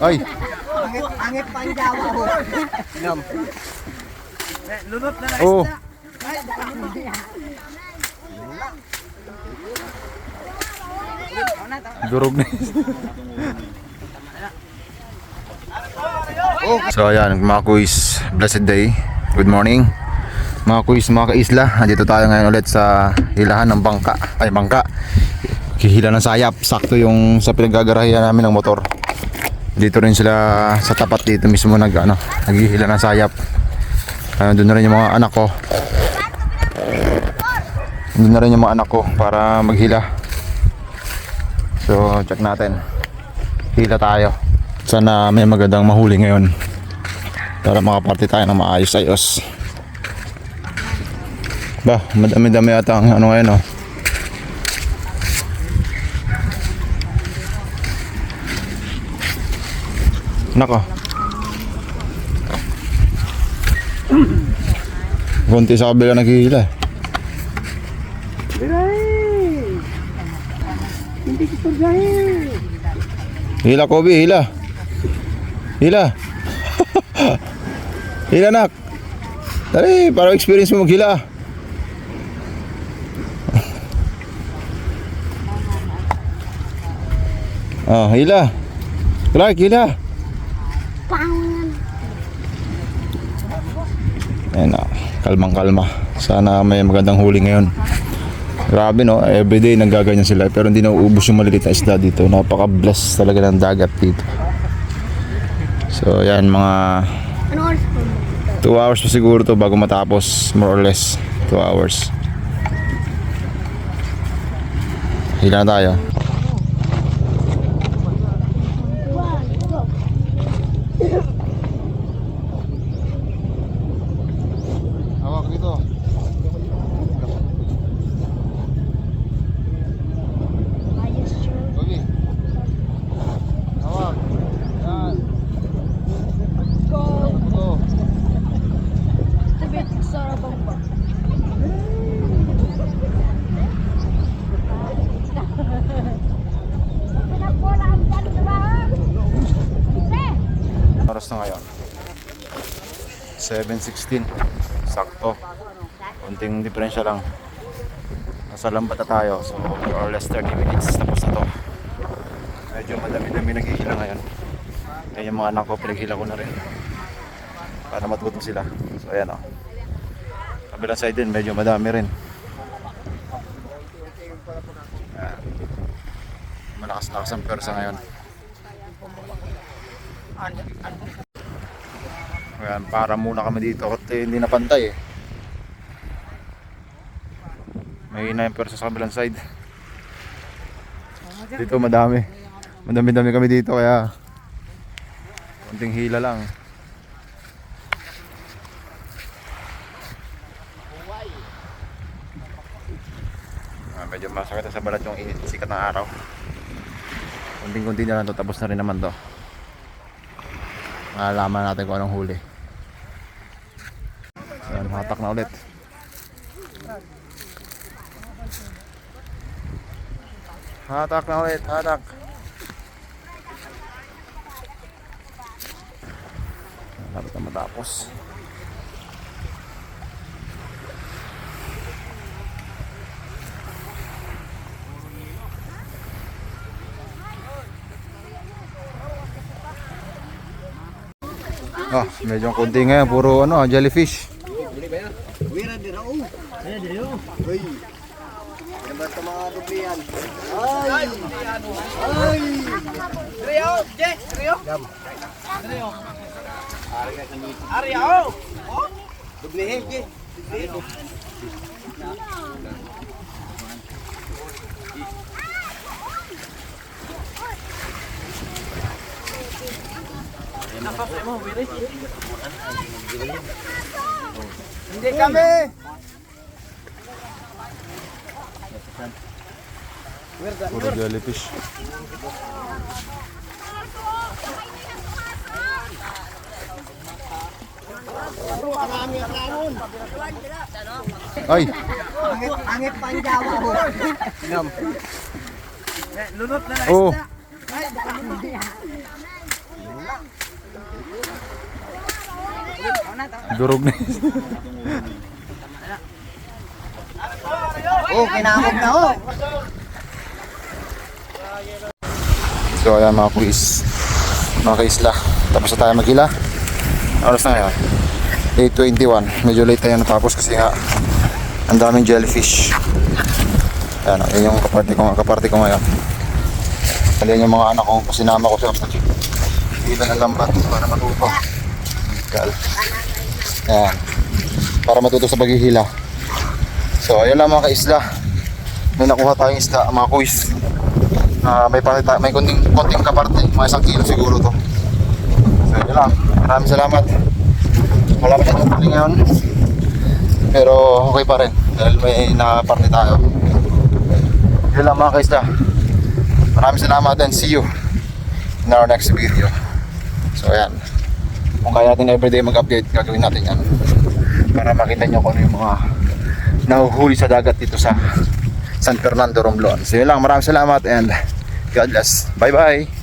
Ay, Angit, angit pa ang jawa ho. Inom. Lunot na lang oo. Durog na. so ayan, mga kuis, blessed day. Good morning. Mga kuis, mga kaisla, nandito tayo ngayon ulit sa hilahan ng bangka. Ay, bangka. Hihila ng sayap. Sakto yung sa pinaggagarahian namin ng motor. Dito rin sila sa tapat dito mismo nag, ano, naghihila ng sayap. Uh, doon na rin yung mga anak ko. Doon na rin yung mga anak ko para maghila. So, check natin. Hila tayo. Sana may magandang mahuli ngayon. Para makaparte tayo ng maayos-ayos. Ba, madami-dami ata ang ano ngayon oh. Nako. Kunti sa kabila naghihila. Hindi ko pagkain. Hila, Kobe, hila. Hila. hila, nak. Dali, para experience mo maghila. ah, hila. Clark, hila. Ayan na, kalmang kalma. Sana may magandang huli ngayon. Grabe no, everyday nanggaganyan sila pero hindi nauubos yung maliliit na isda dito. Napaka-bless talaga ng dagat dito. So yan mga Ano oras po? 2 hours pa siguro to bago matapos more or less 2 hours. Hila na tayo. Hawak dito. Ayos yun. Kobe. Hawak. Yan. Go! Ito. Sarabang pa. Oras na ngayon. 7.16. Sakto. Kunting diferensya lang. Nasa lambat na tayo. So, more or less 30 minutes. Tapos na to. Medyo madami-dami naghihila ngayon. Kaya yung mga anak ko, pinaghila ko na rin. Para matuto sila. So, ayan o. Kabilang side din, medyo madami rin. Ayan. Malakas-lakas ang persa ngayon. Ayan, para muna kami dito kasi hindi na pantay eh. May hina yung persa sa kabilang side. Dito madami. Madami-dami kami dito kaya konting hila lang. Medyo masakit sa balat yung init sikat ng araw. Kunting-kunti na lang to tapos na rin naman to. Malalaman natin kung anong huli. Ayan, hatak na ulit. Hatak na ulit, hatak. Dapat na matapos. Ah, medyo konti ngayon, puro ano, jellyfish. Wira din ako. Wira din ako. Uy. Ba ito mga dublian? Ay! Ay! Trio! Je! Trio! Gam. Trio! Ari! Dublihin, Je! Dublihin. Hindi kami! Puro jellyfish. Ay, Angit, angit pa ang jawa ho. Inom. Lunot na lang oh, Ay, baka Durog na. Oh, kinakog na oh. So ayan mga quiz Mga kaisla. Tapos na tayo maghila Oras na ngayon? 8.21 Medyo late tayo natapos kasi nga Ang daming jellyfish. Ayan yun yung kaparte ko, kaparte ko ngayon. Kalian yung mga anak ko. Sinama ko sa Kita ng lambat. Para matuto Kal Ayan Para matuto sa paghihila So ayan lang mga kaisla May nakuha tayong isda mga quiz Ah, may pakita, may konting konting kaparte, mga isang kilo siguro to. So, yun lang. Maraming salamat. Wala pa siyang huli ngayon. Pero okay pa rin dahil may nakaparte tayo. Yun lang mga kaisla. Maraming salamat and see you in our next video. So ayan. Kung kaya natin everyday mag-update, gagawin natin yan. Para makita nyo kung ano yung mga nahuhuli sa dagat dito sa San Fernando Romblon. So yun lang, maraming salamat and God bless. Bye bye!